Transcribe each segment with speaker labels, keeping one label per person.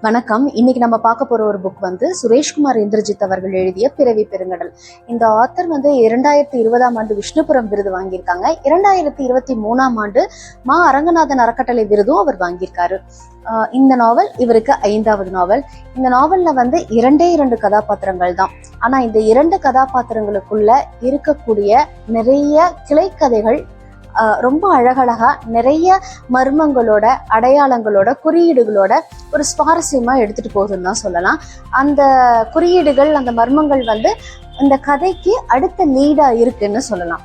Speaker 1: வணக்கம். இன்னைக்கு நம்ம பார்க்க போற ஒரு புக் வந்து சுரேஷ்குமார் இந்திரஜித் அவர்கள் எழுதிய பிறவி பெருங்கடல். இந்த ஆத்தர் வந்து இரண்டாயிரத்தி இருபதாம் ஆண்டு விஷ்ணுபுரம் விருது வாங்கியிருக்காங்க. இரண்டாயிரத்தி இருபத்தி மூணாம் ஆண்டு மா. அரங்கநாதன் அறக்கட்டளை விருதும் அவர் வாங்கியிருக்காரு. ஆஹ் இந்த நாவல் இவருக்கு ஐந்தாவது நாவல் இந்த நாவல்ல வந்து இரண்டே இரண்டு கதாபாத்திரங்கள் தான். ஆனா இந்த இரண்டு கதாபாத்திரங்களுக்குள்ள இருக்கக்கூடிய நிறைய கிளைக்கதைகள் ரொம்ப அழகழகா நிறைய மர்மங்களோட அடையாளங்களோட குறியீடுகளோட ஒரு சுவாரஸ்யமா எடுத்துட்டு போகுதுன்னு தான் சொல்லலாம். அந்த குறியீடுகள் அந்த மர்மங்கள் வந்து இந்த கதைக்கு அடுத்த லீடா இருக்குன்னு சொல்லலாம்.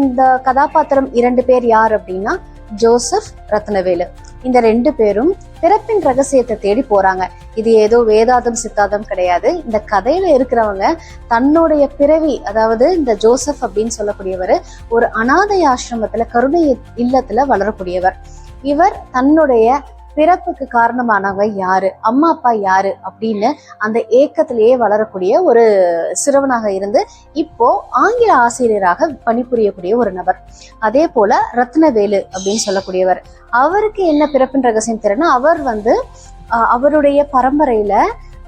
Speaker 1: இந்த கதாபாத்திரம் இரண்டு பேர் யார் அப்படின்னா ஜோசப் ரத்னவேலு. இந்த ரெண்டு பேரும் பிறப்பின் ரகசியத்தை தேடி போறாங்க. இது ஏதோ வேதாந்தம் சித்தாந்தம் கிடையாது. இந்த கதையில இருக்கிறவங்க தன்னுடைய பிறவி அதாவது இந்த ஜோசப் அப்படின்னு சொல்லக்கூடியவர் ஒரு அனாதை ஆசிரமத்துல கருணை இல்லத்துல வளரக்கூடியவர். இவர் தன்னுடைய பிறப்புக்கு காரணமானவங்க யாரு? அம்மா அப்பா யாரு? அப்படின்னு அந்த ஏக்கத்திலேயே வளரக்கூடிய ஒரு சிறுவனாக இருந்து இப்போ ஆங்கில ஆசிரியராக பணிபுரியக்கூடிய ஒரு நபர். அதே போல ரத்னவேலு அப்படின்னு சொல்லக்கூடியவர். அவருக்கு என்ன பிறப்பின் ரகசியம் தெரியும்னா அவர் வந்து அவருடைய பரம்பரையில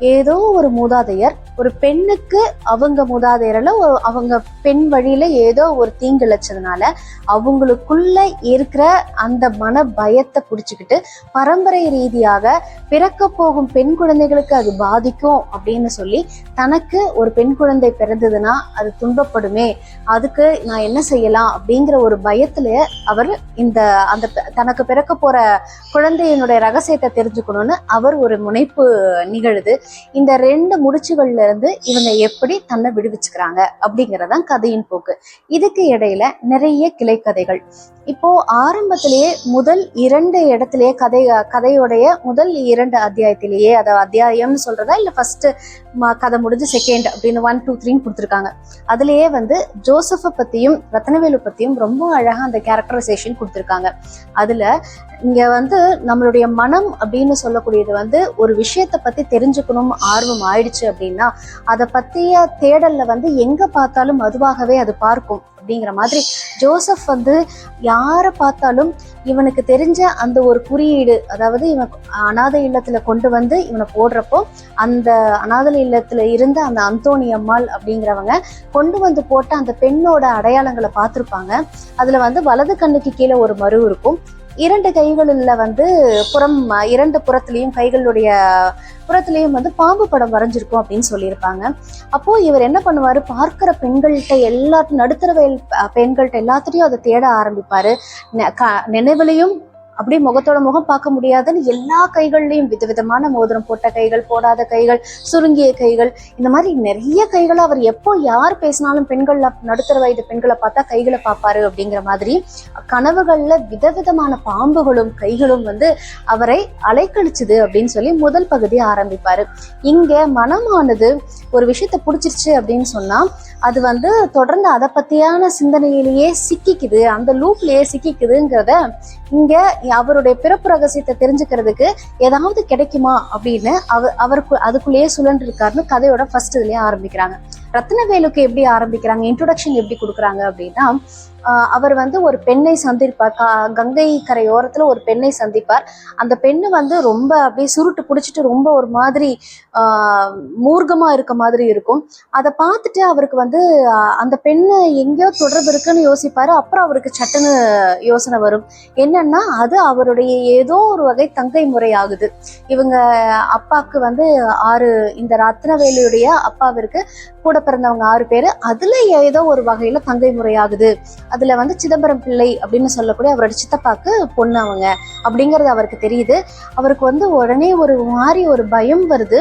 Speaker 1: ஏதோ ஒரு மூதாதையர் ஒரு பெண்ணுக்கு அவங்க மூதாதையரில் அவங்க பெண் வழியில ஏதோ ஒரு தீங்கிழைச்சதுனால அவங்களுக்குள்ள இருக்கிற அந்த மன பயத்தை பிடிச்சிக்கிட்டு பரம்பரை ரீதியாக பிறக்க போகும் பெண் குழந்தைகளுக்கு அது பாதிக்கும் அப்படின்னு சொல்லி தனக்கு ஒரு பெண் குழந்தை பிறந்ததுன்னா அது துன்பப்படுமே அதுக்கு நான் என்ன செய்யலாம் அப்படிங்கிற ஒரு பயத்துல அவர் இந்த அந்த தனக்கு பிறக்க போற குழந்தையினுடைய ரகசியத்தை தெரிஞ்சுக்கணும்னு அவர் ஒரு முனைப்பு நிகழுது. இந்த ரெண்டு முடிச்சுகள்ல இருந்து இவங்க எப்படி தன்னை விடுவிச்சுக்கிறாங்க அப்படிங்கறதான் கதையின் போக்கு. இதுக்கு இடையில நிறைய கிளை கதைகள். இப்போ ஆரம்பத்திலேயே முதல் இரண்டு இடத்திலேயே கதை கதையோடைய முதல் இரண்டு அத்தியாயத்திலேயே அதை அத்தியாயம்னு சொல்றதா? இல்ல ஃபர்ஸ்ட் கதை முடிஞ்சு செகண்ட் அப்படின்னு ஒன் டூ த்ரீன்னு கொடுத்துருக்காங்க. அதுலயே வந்து ஜோசஃபை பத்தியும் ரத்னவேலு பத்தியும் ரொம்ப அழகா அந்த கேரக்டரைசேஷன் கொடுத்துருக்காங்க. அதுல இங்க வந்து நம்மளுடைய மனம் அப்படின்னு சொல்லக்கூடியது வந்து ஒரு விஷயத்தை பத்தி தெரிஞ்சுக்கணும் ஆர்வம் ஆயிடுச்சு அப்படின்னா அதை பற்றிய தேடலில் வந்து எங்கே பார்த்தாலும் அதுவாகவே அது பார்க்கும் அப்படிங்கிற மாதிரி ஜோசப் வந்து யாரை பார்த்தாலும் இவனுக்கு தெரிஞ்ச அந்த ஒரு குறியீடு அதாவது இவன் அனாதை இல்லத்தில் கொண்டு வந்து இவனை போடுறப்போ அந்த அனாதை இல்லத்தில் இருந்த அந்த அந்தோணி அம்மாள் அப்படிங்கிறவங்க கொண்டு வந்து போட்ட அந்த பெண்ணோட அடையாளங்களை பார்த்துருப்பாங்க. அதில் வந்து வலது கண்ணுக்கு கீழே ஒரு மறு இருக்கும் இரண்டு கைகளில் வந்து புறம் இரண்டு புறத்துலேயும் கைகளுடைய புறத்துலேயும் வந்து பாம்பு படம் வரைஞ்சிருக்கும் அப்படின்னு சொல்லியிருப்பாங்க. அப்போ இவர் என்ன பண்ணுவார்? பார்க்குற பெண்கள்கிட்ட எல்லா நடுத்தர வயல் பெண்கள்கிட்ட எல்லாத்திலையும் அதை தேட ஆரம்பிப்பார். நெ- க- நினைவுலையும் அப்படியே முகத்தோட முகம் பார்க்க முடியாதுன்னு எல்லா கைகள்லையும் விதவிதமான மோதிரம் போட்ட கைகள் போடாத கைகள் சுருங்கிய கைகள் இந்த மாதிரி நிறைய கைகளை அவர் எப்போ யார் பேசினாலும் பெண்கள் நடுத்தர வயது பெண்களை பார்த்தா கைகளை பார்ப்பாரு அப்படிங்கிற மாதிரி கனவுகள்ல விதவிதமான பாம்புகளும் கைகளும் வந்து அவரை அலைக்கழிச்சுது அப்படின்னு சொல்லி முதல் பகுதி ஆரம்பிப்பாரு. இங்க மனமானது ஒரு விஷயத்த பிடிச்சிருச்சு அப்படின்னு சொன்னா அது வந்து தொடர்ந்து அதை பத்தியான சிந்தனையிலேயே சிக்கிக்குது அந்த லூப்லயே சிக்கிக்குதுங்கிறத இங்க அவருடைய பிறப்பு ரகசியத்தை தெரிஞ்சுக்கிறதுக்கு ஏதாவது கிடைக்குமா அப்படின்னு அவ அவருக்கு அதுக்குள்ளேயே சுழன்று இருக்காருன்னு கதையோட ஃபர்ஸ்ட் இதுலயே ஆரம்பிக்கிறாங்க. ரத்னவேலுக்கு எப்படி ஆரம்பிக்கிறாங்க? இன்ட்ரோடக்ஷன் எப்படி கொடுக்குறாங்க அப்படின்னா அவர் வந்து ஒரு பெண்ணை சந்திப்பார். கா- கங்கை கரையோரத்துல ஒரு பெண்ணை சந்திப்பார். அந்த பெண்ணு வந்து ரொம்ப அப்படியே சுருட்டு பிடிச்சிட்டு ரொம்ப ஒரு மாதிரி மூர்க்கமாக மூர்க்கமா இருக்க மாதிரி இருக்கும். அதை பார்த்துட்டு அவருக்கு வந்து அந்த பெண்ணு எங்கேயோ தொடர்பு இருக்குன்னு யோசிப்பாரு. அப்புறம் அவருக்கு சட்டுன்னு யோசனை வரும். என்னன்னா அது அவருடைய ஏதோ ஒரு வகை தங்கை முறை ஆகுது இவங்க அப்பாவுக்கு வந்து ஆறு இந்த ரத்னவேலுடைய அப்பாவிற்கு கூட பிறந்தவங்க ஆறு பேர். அதுல ஏதோ ஒரு வகையில தங்கை முறை ஆகுது அதுல வந்து சிதம்பரம் பிள்ளை அப்படின்னு சொல்லக்கூடிய அவரோட சித்தப்பாக்கு பொண்ணு அவங்க அப்படிங்கிறது அவருக்கு தெரியுது. அவருக்கு வந்து உடனே ஒரு மாதிரி ஒரு பயம் வருது.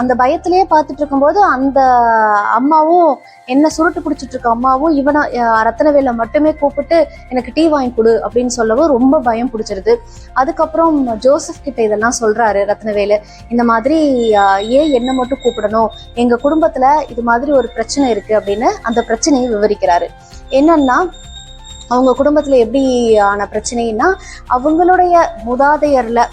Speaker 1: அந்த பயத்திலேயே பார்த்துட்டு இருக்கும்போது அந்த அம்மாவும் என்ன சுருட்டு பிடிச்சிட்டு இருக்க அம்மாவும் இவனை அஹ் மட்டுமே கூப்பிட்டு எனக்கு டீ வாங்கி கொடு அப்படின்னு சொல்லவும் ரொம்ப பயம் பிடிச்சிருது. அதுக்கப்புறம் ஜோசப் கிட்ட இதெல்லாம் சொல்றாரு ரத்னவேலு இந்த மாதிரி ஏன் என்ன மட்டும் கூப்பிடணும்? எங்க குடும்பத்துல இது மாதிரி ஒரு பிரச்சனை இருக்கு அப்படின்னு அந்த பிரச்சனையை விவரிக்கிறாரு. என்னன்னா அவங்க குடும்பத்துல எப்படி ஆன பிரச்சனைன்னா அவங்களுடைய முதாதையர்ல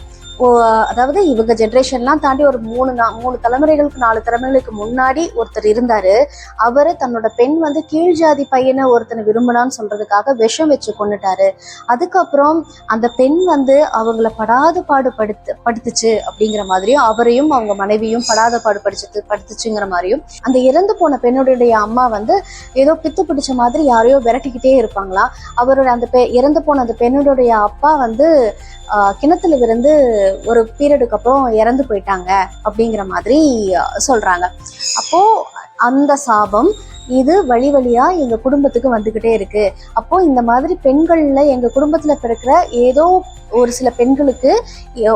Speaker 1: அதாவது இவங்க ஜென்ரேஷன்லாம் தாண்டி ஒரு மூணு நா- மூணு தலைமுறைகளுக்கு நாலு தலைமுறைகளுக்கு முன்னாடி ஒருத்தர் இருந்தாரு. அவரு தன்னோட பெண் வந்து கீழ் ஜாதி பையனை ஒருத்தனை விரும்பினான்னு சொல்றதுக்காக விஷம் வச்சு கொண்டுட்டாரு அதுக்கப்புறம் அந்த பெண் வந்து அவங்கள படாத பாடு படுத்து படுத்துச்சு அப்படிங்கிற மாதிரியும் அவரையும் அவங்க மனைவியும் படாத பாடு படிச்சு படுத்துச்சுங்கிற மாதிரியும் அந்த இறந்து போன பெண்ணுடைய அம்மா வந்து ஏதோ பித்து பிடிச்ச மாதிரி யாரையோ விரட்டிக்கிட்டே இருப்பாங்களா? அவரோட அந்த பெ இறந்து போன அந்த பெண்ணுடைய அப்பா வந்து கிணத்துல இருந்து ஒரு பீரியடுக்கு அப்புறம் இறந்து போயிட்டாங்க அப்படிங்கிற மாதிரி சொல்கிறாங்க சொல்றாங்க. அப்போ அந்த சாபம் இது வழி வழியா எங்க குடும்பத்துக்கு வந்துகிட்டே இருக்கு. அப்போ இந்த மாதிரி பெண்கள்ல எங்க குடும்பத்துல பிறக்கிற ஏதோ ஒரு சில பெண்களுக்கு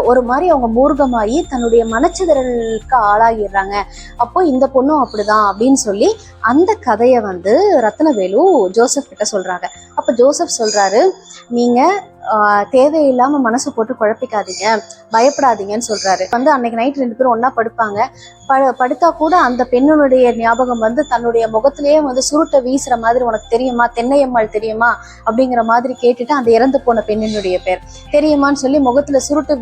Speaker 1: ஒரு மாதிரி அவங்க மூர்க்கமாகி தன்னுடைய மனச்சிதறலுக்கு ஆளாகிடுறாங்க. அப்போ இந்த பொண்ணும் அப்படிதான் அப்படின்னு சொல்லி அந்த கதையை வந்து ரத்னவேலு ஜோசப் கிட்ட சொல்றாங்க. அப்ப ஜோசப் சொல்றாரு நீங்க தேவையில்லாமல் மனசு மனசை போட்டு குழப்பிக்காதீங்க. பயப்படாதீங்கன்னு சொல்கிறாரு வந்து அன்னைக்கு நைட் ரெண்டு பேரும் ஒன்றா படுப்பாங்க. ப- படுத்தா கூட அந்த பெண்ணுடைய ஞாபகம் வந்து தன்னுடைய முகத்திலேயே வந்து சுருட்டை வீசுற மாதிரி உனக்கு தெரியுமா? தென்னையம்மாள் தெரியுமா? அப்படிங்கிற மாதிரி கேட்டுட்டு அந்த இறந்து போன பெண்ணினுடைய பேர். தெரியுமான்னு சொல்லி முகத்துல சுருட்டு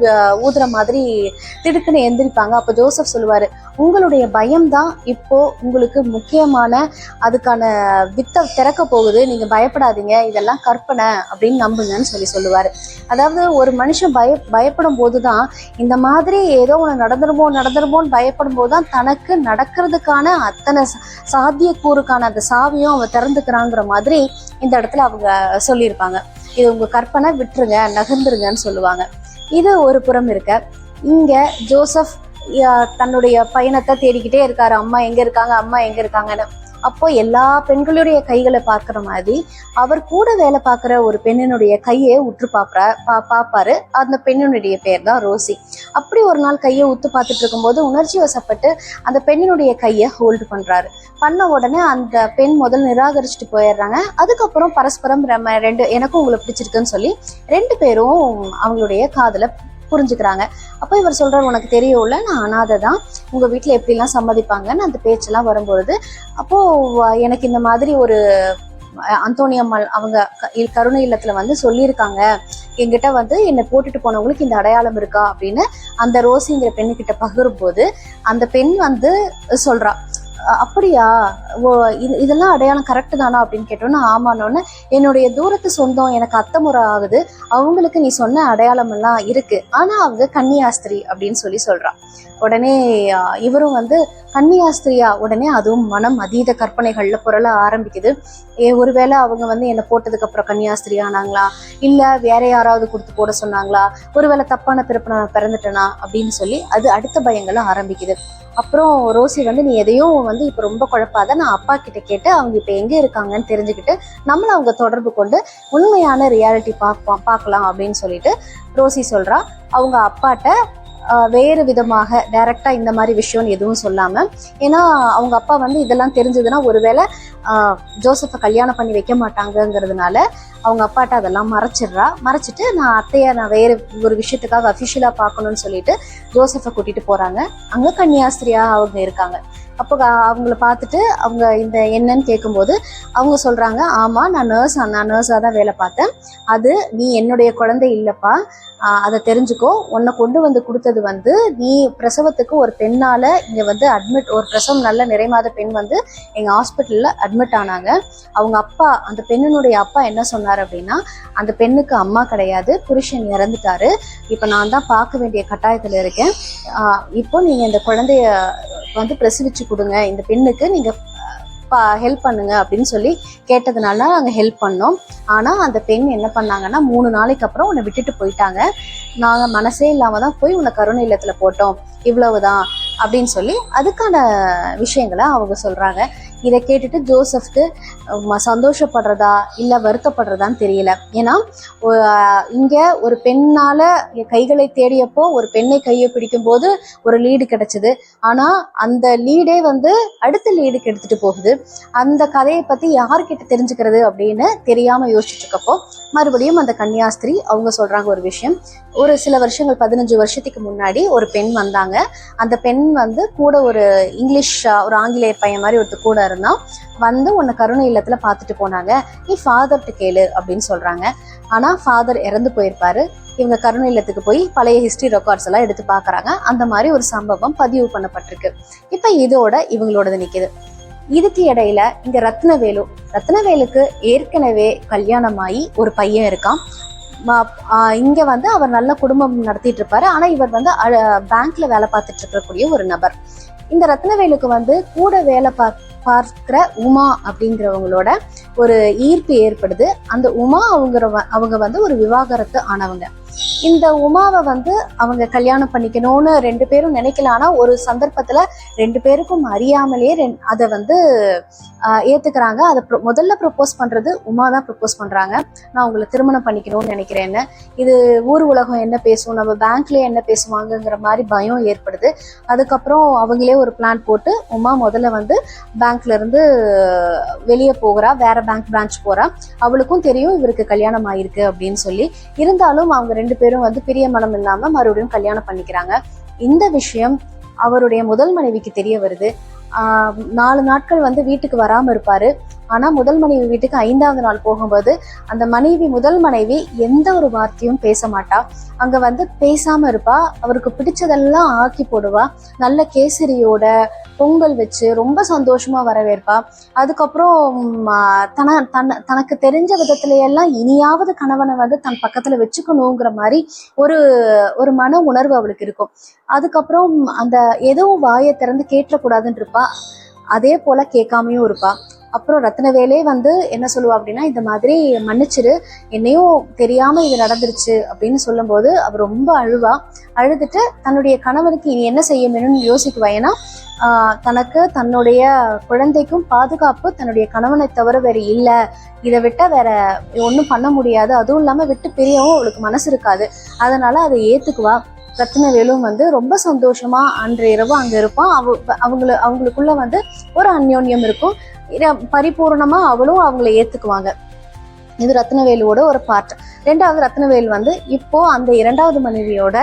Speaker 1: ஊதுற மாதிரி திடுக்குன்னு எந்திரிப்பாங்க. அப்போ ஜோசப் சொல்லுவாரு உங்களுடைய பயம்தான் இப்போ உங்களுக்கு முக்கியமான அதுக்கான வித்தை திறக்க போகுது. நீங்க பயப்படாதீங்க. இதெல்லாம் கற்பனை அப்படின்னு நம்புங்கன்னு சொல்லி சொல்லுவாரு. அதாவது ஒரு மனுஷன் பய பயப்படும் போதுதான் இந்த மாதிரி ஏதோ ஒன்று நடந்துருமோ நடந்துருமோன்னு பயப்படும் போது தான் தனக்கு நடக்கிறதுக்கான அத்தனை சாத்தியக்கூறுக்கான அந்த சாவியும் அவன் திறந்துக்கிறாங்கிற மாதிரி இந்த இடத்துல அவங்க சொல்லியிருப்பாங்க. இது உங்க கற்பனை விட்டுருங்க நகர்ந்துருங்கன்னு சொல்லுவாங்க. இது ஒரு புறம் இருக்க. இங்க ஜோசப் தன்னுடைய பயணத்தை தேடிக்கிட்டே இருக்காரு. அம்மா எங்க இருக்காங்க? அம்மா எங்க இருக்காங்கன்னு. அப்போ எல்லா பெண்களுடைய கைகளை பார்க்குற மாதிரி அவர் கூட வேலை பார்க்குற ஒரு பெண்ணினுடைய கையை உற்று பார்ப்பா பா பார்ப்பாரு. அந்த பெண்ணினுடைய பேர் தான் ரோசி. அப்படி ஒரு நாள் கையை உத்து பார்த்துட்டு இருக்கும்போது உணர்ச்சி வசப்பட்டு அந்த பெண்ணினுடைய கையை ஹோல்டு பண்ணுறாரு பண்ண உடனே அந்த பெண் முதல் நிராகரிச்சுட்டு போயிடுறாங்க. அதுக்கப்புறம் பரஸ்பரம் ரெண்டு எனக்கும் உங்களை பிடிச்சிருக்குன்னு சொல்லி ரெண்டு பேரும் அவங்களுடைய காதலை புரிஞ்சுக்கிறாங்க. அப்போ இவர் சொல்கிறார் உனக்கு தெரியும்ல நான் அனாதை தான் உங்கள் வீட்டில் எப்படிலாம் சம்மதிப்பாங்கன்னு அந்த பேச்செல்லாம் வரும்பொழுது அப்போது எனக்கு இந்த மாதிரி ஒரு அந்தோனியம்மாள் அவங்க க- கருணை இல்லத்துல வந்து சொல்லியிருக்காங்க. எங்கிட்ட வந்து என்னை போட்டுட்டு போனவங்களுக்கு இந்த அடையாளம் இருக்கா? அப்படின்னு அந்த ரோசிங்கிற பெண்ணுக்கிட்ட பகிரும் போது அந்த பெண் வந்து சொல்றா. அப்படியா? ஓ இது இதெல்லாம் அடையாளம் கரெக்டு தானா அப்படின்னு கேட்டோன்னா ஆமானோன்னு என்னுடைய தூரத்து சொந்தம் எனக்கு அத்தை முறை ஆகுது. அவங்களுக்கு நீ சொன்ன அடையாளம் எல்லாம் இருக்கு. ஆனா அவங்க கன்னியாஸ்திரி அப்படின்னு சொல்லி சொல்றான் உடனே இவரும் வந்து கன்னியாஸ்திரியா உடனே அதுவும் மனம் அதீத கற்பனைகளில் புரள ஆரம்பிக்குது. ஏ ஒருவேளை அவங்க வந்து என்னை போட்டதுக்கு அப்புறம் கன்னியாஸ்திரி ஆனாங்களா? இல்லை வேற யாராவது கொடுத்து போட சொன்னாங்களா? ஒருவேளை தப்பான பிறப்பு நான் பிறந்துட்டேனா? அப்படின்னு சொல்லி அது அடுத்த பயங்களை ஆரம்பிக்குது. அப்புறம் ரோசி வந்து நீ எதையும் வந்து இப்போ ரொம்ப குழப்பாத. நான் அப்பா கிட்ட கேட்டு அவங்க இப்போ எங்கே இருக்காங்கன்னு தெரிஞ்சுக்கிட்டு நம்மளை அவங்க தொடர்பு கொண்டு உண்மையான ரியாலிட்டி பார்ப்போம் பார்க்கலாம் அப்படின்னு சொல்லிட்டு ரோசி சொல்கிறா அவங்க அப்பாட்ட வேறு விதமாக டைரக்டா இந்த மாதிரி விஷயம்னு எதுவும் சொல்லாமல் ஏன்னா அவங்க அப்பா வந்து இதெல்லாம் தெரிஞ்சதுன்னா ஒருவேளை ஜோசஃபை கல்யாணம் பண்ணி வைக்க மாட்டாங்கங்கிறதுனால அவங்க அப்பாட்ட அதெல்லாம் மறைச்சிடுறா. மறைச்சிட்டு நான் அத்தையை நான் வேறு ஒரு விஷயத்துக்காக அஃபிஷியலாக பார்க்கணும்னு சொல்லிட்டு ஜோசஃபை கூட்டிகிட்டு போகிறாங்க அங்கே கன்னியாஸ்திரியாக அவங்க இருக்காங்க. அப்போ அவங்கள பார்த்துட்டு அவங்க இந்த என்னன்னு கேட்கும்போது அவங்க சொல்கிறாங்க ஆமாம் நான் நர்ஸ் நான் நர்ஸாக தான் வேலை பார்த்தேன். அது நீ என்னுடைய குழந்தை இல்லைப்பா. அதை தெரிஞ்சுக்கோ. உன்னை கொண்டு வந்து கொடுத்தது வந்து நீ பிரசவத்துக்கு ஒரு பெண்ணால் இங்கே வந்து அட்மிட் ஒரு பிரசவம் நல்ல நிறைமாத பெண் வந்து எங்கள் ஹாஸ்பிட்டலில் அட்மிட் ஆனாங்க. அவங்க அப்பா அந்த பெண்ணினுடைய அப்பா என்ன சொன்னார் அப்படின்னா அந்த பெண்ணுக்கு அம்மா கிடையாது. புருஷன் இறந்துட்டாரு. இப்போ நான் தான் பார்க்க வேண்டிய கட்டாயத்தில் இருக்கேன். இப்போ நீங்கள் இந்த குழந்தைய வந்து பிரசவிச்சு கொடுங்க. இந்த பெண்ணுக்கு நீங்க ஹெல்ப் பண்ணுங்க அப்படின்னு சொல்லி கேட்டதுனால நாங்கள் ஹெல்ப் பண்ணோம். ஆனால் அந்த பெண் என்ன பண்ணாங்கன்னா மூணு நாளைக்கு அப்புறம் உன்னை விட்டுட்டு போயிட்டாங்க. நாங்கள் மனசே இல்லாமல் தான் போய் உன்னை கருணை இல்லத்தில் போட்டோம். இவ்வளவுதான் அப்படின்னு சொல்லி அதுக்கான விஷயங்களை அவங்க சொல்கிறாங்க இதை கேட்டுட்டு ஜோசப்க்கு சந்தோஷப்படுறதா இல்லை வருத்தப்படுறதான்னு தெரியல. ஏன்னா இங்கே ஒரு பெண்ணால் கைகளை தேடியப்போ ஒரு பெண்ணை கையை பிடிக்கும்போது ஒரு லீடு கிடைச்சது. ஆனால் அந்த லீடே வந்து அடுத்த லீடுக்கு எடுத்துட்டு போகுது. அந்த கதையை பற்றி யார்கிட்ட தெரிஞ்சுக்கிறது அப்படின்னு தெரியாமல் யோசிச்சுட்டு இருக்கப்போ மறுபடியும் அந்த கன்னியாஸ்திரி அவங்க சொல்கிறாங்க ஒரு விஷயம். ஒரு சில வருஷங்கள் பதினஞ்சு வருஷத்துக்கு முன்னாடி ஒரு பெண் வந்தாங்க. அந்த பெண் வந்து கூட ஒரு இங்கிலீஷ் ஒரு ஆங்கிலேயர் பையன் மாதிரி ஒருத்தர் கூட சொல்றாருன்னா வந்து உன்னை கருணை இல்லத்தில் பார்த்துட்டு போனாங்க. நீ ஃபாதர்கிட்ட கேளு அப்படின்னு சொல்கிறாங்க ஆனால் ஃபாதர் இறந்து போயிருப்பாரு. இவங்க கருணை இல்லத்துக்கு போய் பழைய ஹிஸ்டரி ரெக்கார்ட்ஸ் எல்லாம் எடுத்து பார்க்குறாங்க. அந்த மாதிரி ஒரு சம்பவம் பதிவு பண்ணப்பட்டிருக்கு. இப்போ இதோட இவங்களோடது நிற்கிது இதுக்கு இடையில இங்க ரத்னவேலு ரத்னவேலுக்கு ஏற்கனவே கல்யாணமாயி ஒரு பையன் இருக்கான். இங்க வந்து அவர் நல்ல குடும்பம் நடத்திட்டு இருப்பாரு. ஆனா இவர் வந்து பேங்க்ல வேலை பார்த்துட்டு இருக்கக்கூடிய ஒரு நபர். இந்த ரத்னவேலுக்கு வந்து கூட வேலை பார்த்து பார்க்கிற உமா அப்படிங்கிறவங்களோட ஒரு ஈர்ப்பு ஏற்படுது. அந்த உமா அவங்க அவங்க வந்து ஒரு விவாகரத்து ஆனவங்க. இந்த உமாவை வந்து அவங்க கல்யாணம் பண்ணிக்கணும்னு ரெண்டு பேரும் நினைக்கல. ஆனா ஒரு சந்தர்ப்பத்துல ரெண்டு பேருக்கும் அறியாமலே ரெண்- அதை வந்து ஏத்துக்கிறாங்க. அதை முதல்ல ப்ரொப்போஸ் பண்றது உமா தான் ப்ரொப்போஸ் பண்றாங்க. நான் உங்களை திருமணம் பண்ணிக்கணும்னு நினைக்கிறேன்னு. இது ஊர் உலகம் என்ன பேசும்? நம்ம பேங்க்ல என்ன பேசுவாங்கங்கிற மாதிரி பயம் ஏற்படுது. அதுக்கப்புறம் அவங்களே ஒரு பிளான் போட்டு உமா முதல்ல வந்து பேங்க்ல இருந்து வெளியே போகிறா வேற பேங்க் பிரான்ச் போறா. அவளுக்கும் தெரியும் இவருக்கு கல்யாணம் ஆயிருக்கு அப்படின்னு சொல்லி. இருந்தாலும் அவங்க ரெண்டு பேரும் வந்து பிரிய மனம் இல்லாம மறுபடியும் கல்யாணம் பண்ணிக்கிறாங்க. இந்த விஷயம் அவருடைய முதல் மனைவிக்கு தெரிய வருது. நாலு நாட்கள் வந்து வீட்டுக்கு வராம இருப்பாரு. ஆனா முதல் மனைவி வீட்டுக்கு ஐந்தாவது நாள் போகும்போது அந்த மனைவி முதல் மனைவி எந்த ஒரு வார்த்தையும் பேச மாட்டா. அங்க வந்து பேசாம இருப்பா. அவருக்கு பிடிச்சதெல்லாம் ஆக்கி போடுவா. நல்ல கேசரியோட பொங்கல் வச்சு ரொம்ப சந்தோஷமா வரவேற்பா. அதுக்கப்புறம் தன தன் தனக்கு தெரிஞ்ச விதத்துலயெல்லாம் இனியாவது கணவனை வந்து தன் பக்கத்துல வச்சுக்கணுங்கிற மாதிரி ஒரு ஒரு மன உணர்வு அவளுக்கு இருக்கும். அதுக்கப்புறம் அந்த எதுவும் வாயை திறந்து கேட்டக்கூடாதுன்னு இருப்பா அதே போல கேட்காமையும் இருப்பா. அப்புறம் ரத்னவேலே வந்து என்ன சொல்லுவா அப்படின்னா இந்த மாதிரி மன்னிச்சிரு. என்னையும் தெரியாம இது நடந்துருச்சு அப்படின்னு சொல்லும்போது அவ ரொம்ப அழுவா. அழுதுட்டு தன்னுடைய கணவனுக்கு இனி என்ன செய்ய வேணும்னு யோசிக்குவா. ஏன்னா தனக்கு தன்னுடைய குழந்தைக்கும் பாதுகாப்பு தன்னுடைய கணவனை தவிர வேற இல்ல. இதை விட்டா வேற ஒன்றும் பண்ண முடியாது. அதுவும் இல்லாம விட்டு பிரியவும் அவளுக்கு மனசு இருக்காது. அதனால அதை ஏத்துக்குவா. ரத்னவேலும் வந்து ரொம்ப சந்தோஷமா அன்று இரவு அங்க இருப்பான். அவ அவங்கள அவங்களுக்குள்ள வந்து ஒரு அந்யோன்யம் இருக்கும். பரிபூர்ணமா அவளும் அவங்கள ஏத்துக்குவாங்க. இது ரத்னவேலுவோட ஒரு பார்ட் ரெண்டாவது ரத்னவேல் வந்து இப்போ அந்த இரண்டாவது மனைவியோட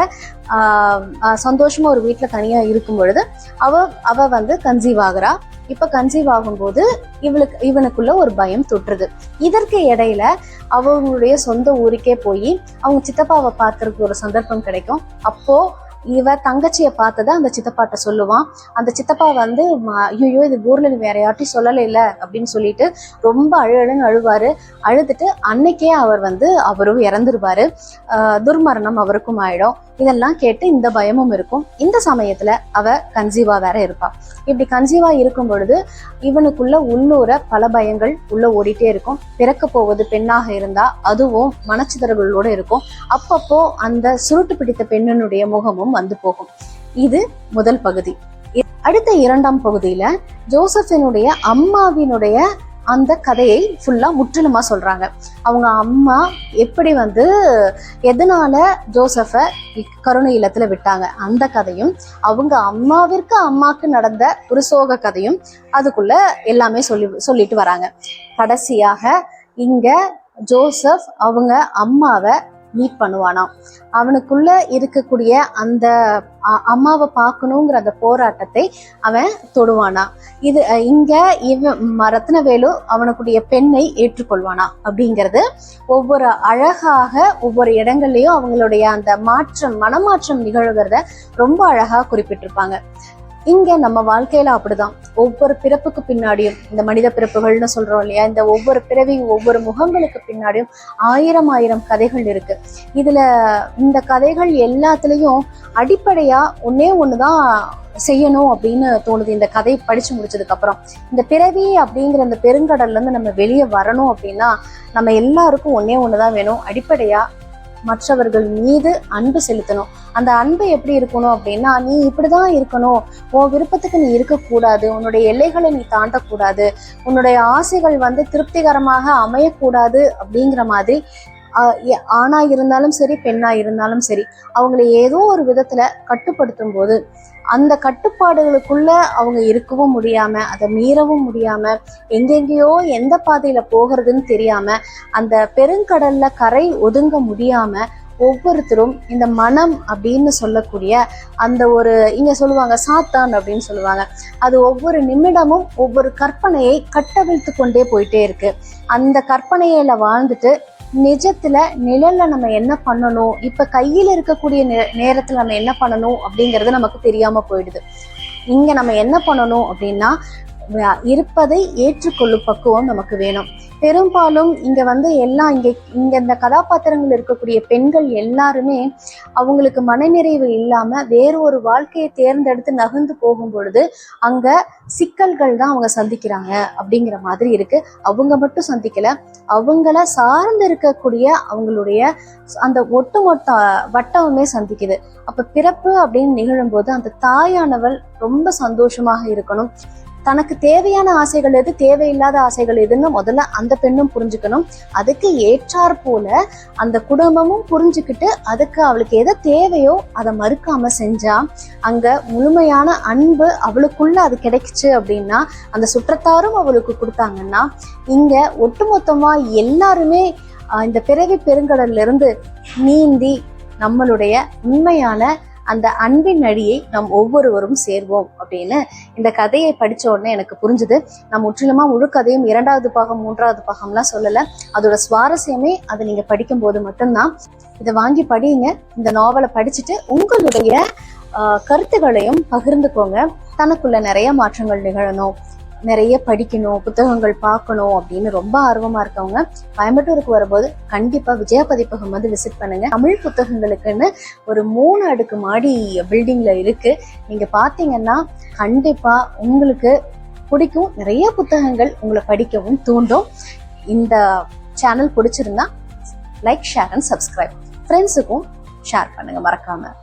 Speaker 1: சந்தோஷமா ஒரு வீட்டில் தனியா இருக்கும் பொழுது அவ அவ வந்து கன்சீவ் ஆகுறா. இப்ப கன்சீவ் ஆகும்போது இவளுக்கு இவனுக்குள்ள ஒரு பயம் தொற்றுது. இதற்கு இடையில அவங்களுடைய சொந்த ஊருக்கே போய் அவங்க சித்தப்பாவை பார்க்கறதுக்கு ஒரு சந்தர்ப்பம் கிடைக்கும். அப்போ இவ தங்கச்சியை பார்த்ததை அந்த சித்தப்பாட்ட சொல்லுவான். அந்த சித்தப்பா வந்து ஐயோ இது ஊர்ல நீ வேற யார்ட்டையும் சொல்லலை இல்ல அப்படின்னு சொல்லிட்டு ரொம்ப அழுன்னு அழுவாரு. அழுதுட்டு அன்னைக்கே அவர் வந்து அவரும் இறந்துருவாரு. துர்மரணம் அவருக்கும் ஆயிடும். இதெல்லாம் கேட்டு இந்த பயமும் இருக்கும். இந்த சமயத்துல அவ கன்சீவா வேற இருப்பா. இப்படி கன்சீவா இருக்கும் பொழுது இவனுக்குள்ள உள்ளூர பல பயங்கள் உள்ள ஓடிட்டே இருக்கும். பிறக்க போவது பெண்ணாக இருந்தா அதுவும் மனச்சிதறல்களோட இருக்கும். அப்பப்போ அந்த சுருட்டு பிடித்த பெண்ணினுடைய முகமும் வந்து போகும். இது முதல் பகுதி. அடுத்த இரண்டாம் பகுதியில ஜோசஃபினுடைய அம்மாவினுடைய அந்த கதையை ஃபுல்லாக முற்றிலுமாக சொல்கிறாங்க அவங்க அம்மா எப்படி வந்து எதனால ஜோசஃபை கருணை இல்லத்தில் விட்டாங்க? அந்த கதையும் அவங்க அம்மாவிற்கு அம்மாவுக்கு நடந்த ஒரு சோக கதையும் அதுக்குள்ள எல்லாமே சொல்லி சொல்லிட்டு வராங்க. கடைசியாக இங்கே ஜோசப் அவங்க அம்மாவை மீட் பண்ணுவானாம். அவனுக்குள்ள இருக்கக்கூடிய அந்த அம்மாவை பார்க்கணுங்கிற அந்த போராட்டத்தை அவன் தொடுவானா இது இங்க இவன் ரத்னவேலு அவனுக்குடைய பெண்ணை ஏற்றுக்கொள்வானா அப்படிங்கிறது ஒவ்வொரு அழகாக ஒவ்வொரு இடங்கள்லயும் அவங்களுடைய அந்த மாற்றம் மனமாற்றம் நிகழ்கிறத ரொம்ப அழகா குறிப்பிட்டிருப்பாங்க. இங்க நம்ம வாழ்க்கையில அப்படிதான். ஒவ்வொரு பிறப்புக்கு பின்னாடியும் இந்த மனித பிறப்புகள்னு சொல்றோம் இல்லையா இந்த ஒவ்வொரு பிறவி ஒவ்வொரு முகங்களுக்கு பின்னாடியும் ஆயிரம் ஆயிரம் கதைகள் இருக்கு. இதுல இந்த கதைகள் எல்லாத்துலயும் அடிப்படையா ஒன்னே ஒண்ணுதான் செய்யணும் அப்படின்னு தோணுது. இந்த கதை படிச்சு முடிச்சதுக்கு அப்புறம். இந்த பிறவி அப்படிங்கிற இந்த பெருங்கடல்ல இருந்து நம்ம வெளியே வரணும் அப்படின்னா நம்ம எல்லாருக்கும் ஒன்னே ஒண்ணுதான் வேணும். அடிப்படையா மற்றவர்கள் மீது அன்பு செலுத்தணும். அந்த அன்பு எப்படி இருக்கணும் அப்படின்னா நீ இப்படிதான் இருக்கணும். உன் விருப்பத்துக்கு நீ இருக்கக்கூடாது. உன்னுடைய எல்லைகளை நீ தாண்டக்கூடாது. உன்னுடைய ஆசைகள் வந்து திருப்திகரமாக அமையக்கூடாது அப்படிங்கிற மாதிரி ஆணாக இருந்தாலும் சரி பெண்ணாக இருந்தாலும் சரி அவங்களை ஏதோ ஒரு விதத்தில் கட்டுப்படுத்தும் போது அந்த கட்டுப்பாடுகளுக்குள்ளே அவங்க இருக்கவும் முடியாமல் அதை மீறவும் முடியாமல் எங்கெங்கேயோ எந்த பாதையில் போகிறதுன்னு தெரியாமல் அந்த பெருங்கடலில் கரை ஒதுங்க முடியாமல் ஒவ்வொருத்தரும் இந்த மனம் அப்படின்னு சொல்லக்கூடிய அந்த ஒரு இங்கே சொல்லுவாங்க சாத்தான் அப்படின்னு சொல்லுவாங்க. அது ஒவ்வொரு நிமிடமும் ஒவ்வொரு கற்பனையை கட்டவிழ்த்து கொண்டே போயிட்டே இருக்கு. அந்த கற்பனையில வாழ்ந்துட்டு நிஜத்துல நிழல்ல நம்ம என்ன பண்ணணும்? இப்ப கையில இருக்கக்கூடிய நே- நேரத்துல நம்ம என்ன பண்ணணும்? அப்படிங்கறது நமக்கு தெரியாம போயிடுது. இங்க நம்ம என்ன பண்ணணும் அப்படின்னா இருப்பதை ஏற்றுக்கொள்ளும் பக்குவம் நமக்கு வேணும். பெரும்பாலும் இங்க வந்து எல்லாம் இங்க இங்க இந்த கதாபாத்திரங்கள் இருக்கக்கூடிய பெண்கள் எல்லாருமே அவங்களுக்கு மனநிறைவு இல்லாம வேறு ஒரு வாழ்க்கையை தேர்ந்தெடுத்து நகர்ந்து போகும் பொழுது அங்க சிக்கல்கள் தான் அவங்க சந்திக்கிறாங்க அப்படிங்கிற மாதிரி இருக்கு. அவங்க மட்டும் சந்திக்கல. அவங்கள சார்ந்து இருக்கக்கூடிய அவங்களுடைய அந்த ஒட்டுமொத்த வட்டமுமே சந்திக்குது. அப்ப பிறப்பு அப்படின்னு நிகழும்போது அந்த தாயானவள் ரொம்ப சந்தோஷமாக இருக்கணும். தனக்கு தேவையான ஆசைகள் எது தேவையில்லாத ஆசைகள் எதுன்னு முதல்ல அந்த பெண்ணும் புரிஞ்சுக்கணும். அதுக்கு ஏற்றாற் போல அந்த குடும்பமும் புரிஞ்சுக்கிட்டு அதுக்கு அவளுக்கு எதை தேவையோ அதை மறுக்காம செஞ்சா அங்க முழுமையான அன்பு அவளுக்குள்ள அது கிடைக்குச்சு அப்படின்னா அந்த சுற்றத்தாரும் அவளுக்கு கொடுத்தாங்கன்னா இங்க ஒட்டுமொத்தமா எல்லாருமே இந்த பிறவி பெருங்கடல்ல இருந்து நீந்தி நம்மளுடைய உண்மையான அந்த அன்பின் அடியை நாம் ஒவ்வொருவரும் சேர்வோம் அப்படின்னு இந்த கதையை படித்த உடனே எனக்கு புரிஞ்சுது. நான் முற்றிலுமா முழு கதையும் இரண்டாவது பாகம் மூன்றாவது பாகம்லாம் சொல்லலை. அதோட சுவாரஸ்யமே அதை நீங்கள் படிக்கும்போது மட்டும்தான். இதை வாங்கி படியுங்க. இந்த நாவலை படிச்சுட்டு உங்களுடைய கருத்துகளையும் பகிர்ந்துக்கோங்க. தனக்குள்ள நிறைய மாற்றங்கள் நிகழணும். நிறைய படிக்கணும் புத்தகங்கள் பார்க்கணும் அப்படின்னு ரொம்ப ஆர்வமா இருக்கவங்க கோயம்புத்தூருக்கு வரும்போது கண்டிப்பா விஜய பதிப்பகம் வந்து விசிட் பண்ணுங்க. தமிழ் புத்தகங்களுக்குன்னு ஒரு மூணு அடுக்கு மாடி பில்டிங்ல இருக்கு. நீங்க பாத்தீங்கன்னா கண்டிப்பா உங்களுக்கு பிடிக்கும். நிறைய புத்தகங்கள் உங்களை படிக்கவும் தூண்டும். இந்த சேனல் பிடிச்சிருந்தா லைக் ஷேர் அண்ட் சப்ஸ்கிரைப் ஃப்ரெண்ட்ஸுக்கும் ஷேர் பண்ணுங்க மறக்காமல்